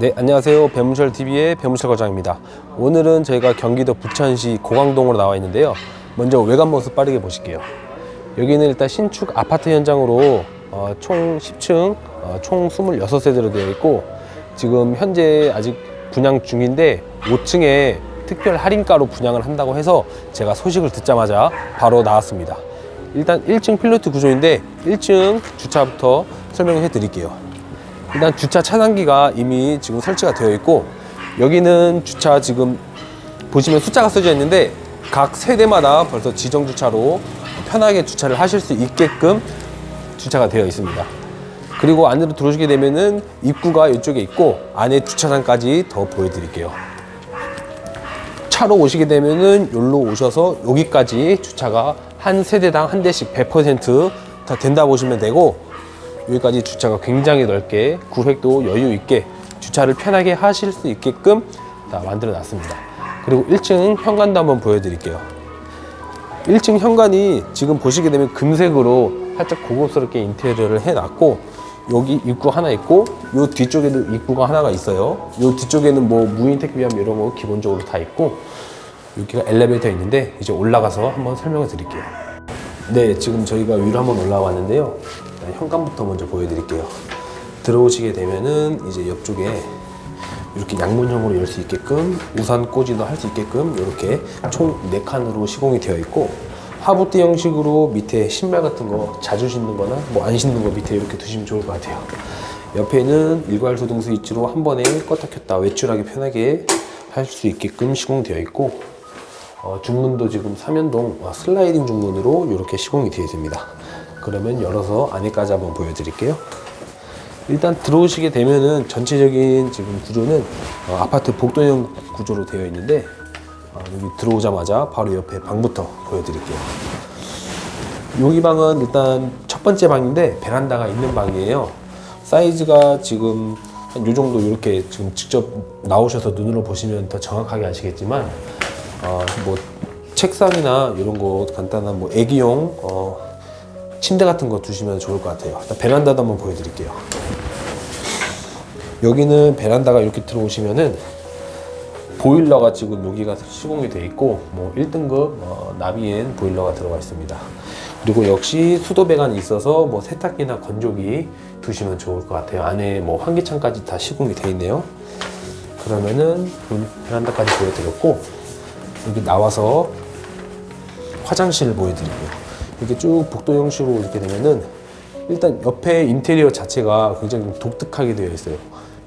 네, 안녕하세요. 배문철 TV의 배문철 과장입니다. 오늘은 저희가 경기도 부천시 고강동으로 나와 있는데요. 먼저 외관 모습 빠르게 보실게요. 여기는 일단 신축 아파트 현장으로 어, 총 10층, 어, 총 26세대로 되어 있고 지금 현재 아직 분양 중인데 5층에 특별 할인가로 분양을 한다고 해서 제가 소식을 듣자마자 바로 나왔습니다. 일단 1층 필로트 구조인데 1층 주차부터 설명해 드릴게요. 일단 주차 차단기가 이미 지금 설치가 되어 있고 여기는 주차 지금 보시면 숫자가 써져 있는데 각 세대마다 벌써 지정 주차로 편하게 주차를 하실 수 있게끔 주차가 되어 있습니다. 그리고 안으로 들어오시게 되면은 입구가 이쪽에 있고 안에 주차장까지 더 보여드릴게요. 차로 오시게 되면은 여기로 오셔서 여기까지 주차가 한 세대당 한 대씩 100%다 된다 보시면 되고 여기까지 주차가 굉장히 넓게 구획도 여유 있게 주차를 편하게 하실 수 있게끔 다 만들어 놨습니다. 그리고 1층 현관도 한번 보여드릴게요. 1층 현관이 지금 보시게 되면 금색으로 살짝 고급스럽게 인테리어를 해놨고 여기 입구 하나 있고 요 뒤쪽에도 입구가 하나가 있어요. 요 뒤쪽에는 뭐 무인 택배함 이런 거 기본적으로 다 있고 여기가 엘리베이터 있는데 이제 올라가서 한번 설명을 드릴게요. 네, 지금 저희가 위로 한번 올라왔는데요. 일단 현관부터 먼저 보여드릴게요. 들어오시게 되면은 이제 옆쪽에 이렇게 양문형으로 열 수 있게끔 우산 꽂이도 할 수 있게끔 이렇게 총 4칸으로 시공이 되어 있고 하부대 형식으로 밑에 신발 같은 거 자주 신는 거나 뭐 안 신는 거 밑에 이렇게 두시면 좋을 것 같아요 옆에는 일괄 소등 스위치로 한 번에 껐다 켰다 외출하기 편하게 할 수 있게끔 시공되어 있고 어, 중문도 지금 삼연동 어, 슬라이딩 중문으로 이렇게 시공이 되어 있습니다 그러면 열어서 안에까지 한번 보여드릴게요 일단 들어오시게 되면은 전체적인 지금 구조는 어, 아파트 복도형 구조로 되어 있는데 어, 여기 들어오자마자 바로 옆에 방부터 보여드릴게요. 여기 방은 일단 첫 번째 방인데 베란다가 있는 방이에요. 사이즈가 지금 한 요 정도 이렇게 지금 직접 나오셔서 눈으로 보시면 더 정확하게 아시겠지만 어, 뭐 책상이나 이런 거 간단한 뭐 애기용 어, 침대 같은 거 두시면 좋을 것 같아요. 베란다도 한번 보여드릴게요. 여기는 베란다가 이렇게 들어오시면은 보일러가 지금 여기가 시공이 돼 있고 뭐 1등급 어, 나비엔 보일러가 들어가 있습니다. 그리고 역시 수도 배관이 있어서 뭐 세탁기나 건조기 두시면 좋을 것 같아요. 안에 뭐 환기창까지 다 시공이 돼 있네요. 그러면은 문 베란다까지 보여드렸고 여기 나와서 화장실 보여드릴게요. 이렇게 쭉 복도 형식으로 이렇게 되면은 일단 옆에 인테리어 자체가 굉장히 좀 독특하게 되어 있어요.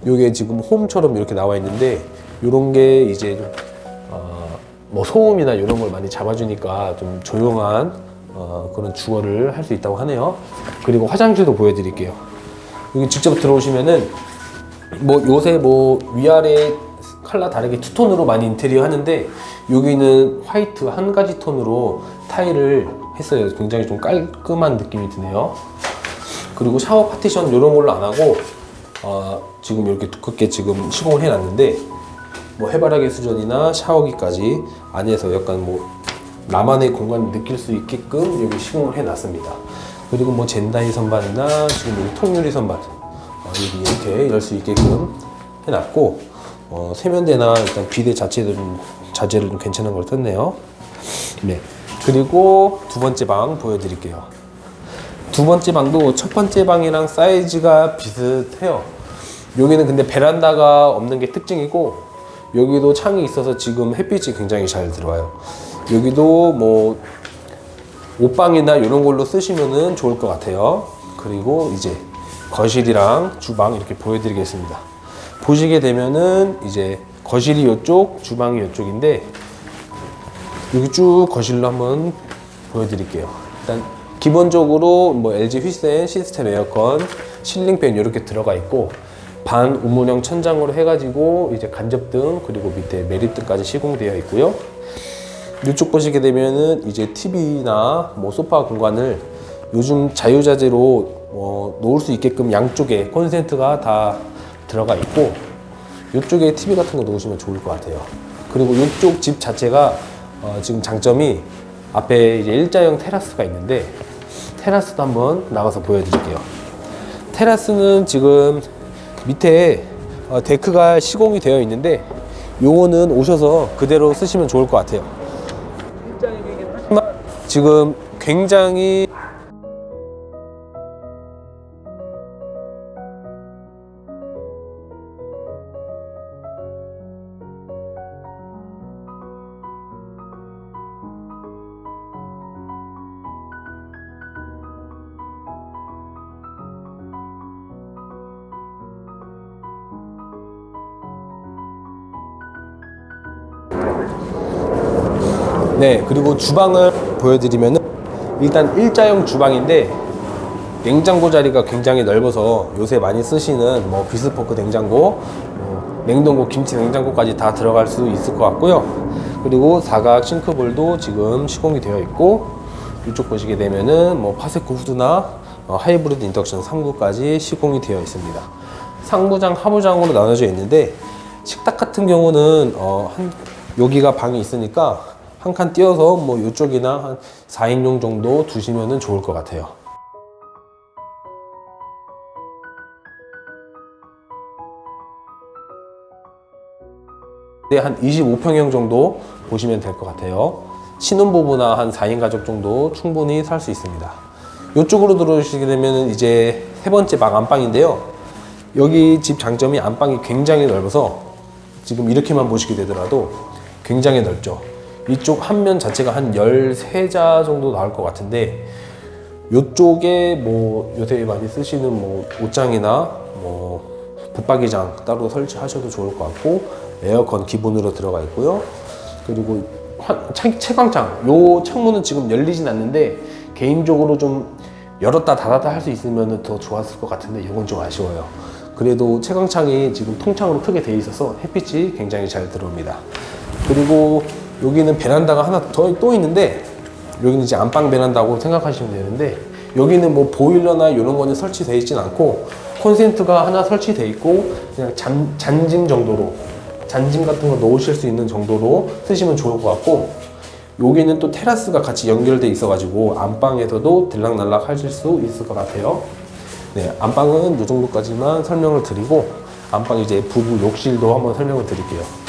이게 지금 홈처럼 이렇게 나와 있는데 이런 게 이제 좀, 어, 뭐 소음이나 이런 걸 많이 잡아주니까 좀 조용한 어, 그런 주거를 할 수 있다고 하네요. 그리고 화장실도 보여드릴게요. 여기 직접 들어오시면은 뭐 요새 뭐 위아래 컬러 다르게 투톤으로 많이 인테리어 하는데 여기는 화이트 한 가지 톤으로 타일을 했어요. 굉장히 좀 깔끔한 느낌이 드네요. 그리고 샤워 파티션 이런 걸로 안 하고 어, 지금 이렇게 두껍게 지금 시공을 해놨는데 뭐 해바라기 수전이나 샤워기까지 안에서 약간 뭐 나만의 공간을 느낄 수 있게끔 여기 시공을 해놨습니다. 그리고 뭐 젠다이 선반이나 지금 여기 통유리 선반 어, 여기 이렇게 열 수 있게끔 해놨고 어, 세면대나 일단 비대 자체도 좀 자재를 좀 괜찮은 걸 썼네요. 네. 그리고 두 번째 방 보여드릴게요. 두 번째 방도 첫 번째 방이랑 사이즈가 비슷해요. 여기는 근데 베란다가 없는 게 특징이고 여기도 창이 있어서 지금 햇빛이 굉장히 잘 들어와요. 여기도 뭐 옷방이나 이런 걸로 쓰시면은 좋을 것 같아요. 그리고 이제 거실이랑 주방 이렇게 보여드리겠습니다. 보시게 되면은 이제 거실이 이쪽, 주방이 이쪽인데 여기 쭉 거실로 한번 보여드릴게요. 일단 기본적으로 뭐 LG 휘센 시스템 에어컨, 실링팬 이렇게 들어가 있고 반 우문형 천장으로 해가지고 이제 간접등 그리고 밑에 매립등까지 시공되어 있고요. 이쪽 보시게 되면은 이제 TV나 뭐 소파 공간을 요즘 자유자재로 어, 놓을 수 있게끔 양쪽에 콘센트가 다 들어가 있고 이쪽에 TV 같은 거 놓으시면 좋을 것 같아요. 그리고 이쪽 집 자체가 어, 지금 장점이 앞에 이제 일자형 테라스가 있는데 테라스도 한번 나가서 보여드릴게요. 테라스는 지금 밑에 어, 데크가 시공이 되어 있는데 요거는 오셔서 그대로 쓰시면 좋을 것 같아요. 지금 굉장히 네 그리고 주방을 보여드리면은 일단 일자형 주방인데 냉장고 자리가 굉장히 넓어서 요새 많이 쓰시는 뭐 비스포크 냉장고, 뭐 냉동고, 김치 냉장고까지 다 들어갈 수 있을 것 같고요. 그리고 사각 싱크볼도 지금 시공이 되어 있고 이쪽 보시게 되면은 뭐 파세코 후드나 어, 하이브리드 인덕션 3구까지 시공이 되어 있습니다. 상부장, 하부장으로 나눠져 있는데 식탁 같은 경우는 어, 한 여기가 방이 있으니까 한 칸 띄어서 뭐 이쪽이나 한 4인용 정도 두시면은 좋을 것 같아요. 네, 한 25평형 정도 보시면 될 것 같아요. 신혼부부나 한 4인 가족 정도 충분히 살 수 있습니다. 이쪽으로 들어오시게 되면 이제 세 번째 방 안방인데요. 여기 집 장점이 안방이 굉장히 넓어서 지금 이렇게만 보시게 되더라도 굉장히 넓죠. 이쪽 한 면 자체가 한 13자 정도 나올 것 같은데 이쪽에 뭐 요새 많이 쓰시는 뭐 옷장이나 뭐 붙박이장 따로 설치하셔도 좋을 것 같고 에어컨 기본으로 들어가 있고요. 그리고 채광창 요 창문은 지금 열리진 않는데 개인적으로 좀 열었다 닫았다 할 수 있으면 더 좋았을 것 같은데 이건 좀 아쉬워요. 그래도 채광창이 지금 통창으로 크게 돼 있어서 햇빛이 굉장히 잘 들어옵니다. 그리고 여기는 베란다가 하나 더 또 있는데 여기는 이제 안방 베란다고 생각하시면 되는데 여기는 뭐 보일러나 이런 거는 설치되어 있진 않고 콘센트가 하나 설치되어 있고 그냥 잔, 잔짐 정도로 잔짐 같은 거 넣으실 수 있는 정도로 쓰시면 좋을 것 같고 여기는 또 테라스가 같이 연결돼 있어 가지고 안방에서도 들락날락 하실 수 있을 것 같아요. 네, 안방은 이 정도까지만 설명을 드리고 안방 이제 부부 욕실도 한번 설명을 드릴게요.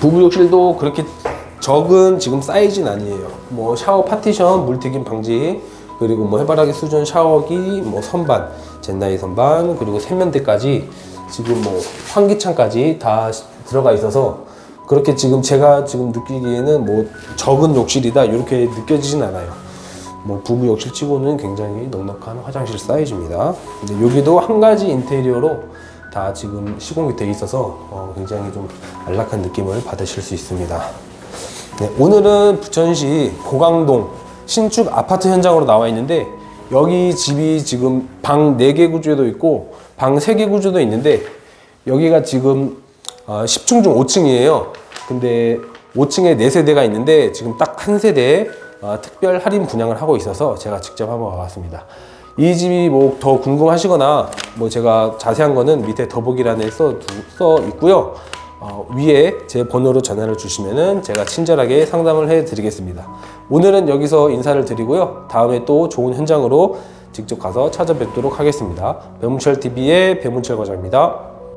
부부 욕실도 그렇게 적은 지금 사이즈는 아니에요. 뭐 샤워 파티션, 물튀김 방지, 그리고 뭐 해바라기 수전 샤워기, 뭐 선반, 젠다이 선반, 그리고 세면대까지 지금 뭐 환기창까지 다 들어가 있어서 그렇게 지금 제가 지금 느끼기에는 뭐 적은 욕실이다 이렇게 느껴지진 않아요. 뭐 부부 욕실 치고는 굉장히 넉넉한 화장실 사이즈입니다. 근데 여기도 한 가지 인테리어로 다 지금 시공이 돼 있어서 어, 굉장히 좀 안락한 느낌을 받으실 수 있습니다. 네, 오늘은 부천시 고강동 신축 아파트 현장으로 나와 있는데 여기 집이 지금 방 4개 구조도 있고 방 3개 구조도 있는데 여기가 지금 어, 10층 중 5층이에요. 근데 5층에 4세대가 있는데 지금 딱 한 세대에 어, 특별 할인 분양을 하고 있어서 제가 직접 한번 와봤습니다. 이 집이 뭐 더 궁금하시거나 뭐 제가 자세한 거는 밑에 더보기란에 써, 두- 써 있고요. 어, 위에 제 번호로 전화를 주시면은 제가 친절하게 상담을 해 드리겠습니다. 오늘은 여기서 인사를 드리고요. 다음에 또 좋은 현장으로 직접 가서 찾아뵙도록 하겠습니다. 배문철 TV의 배문철 과장입니다.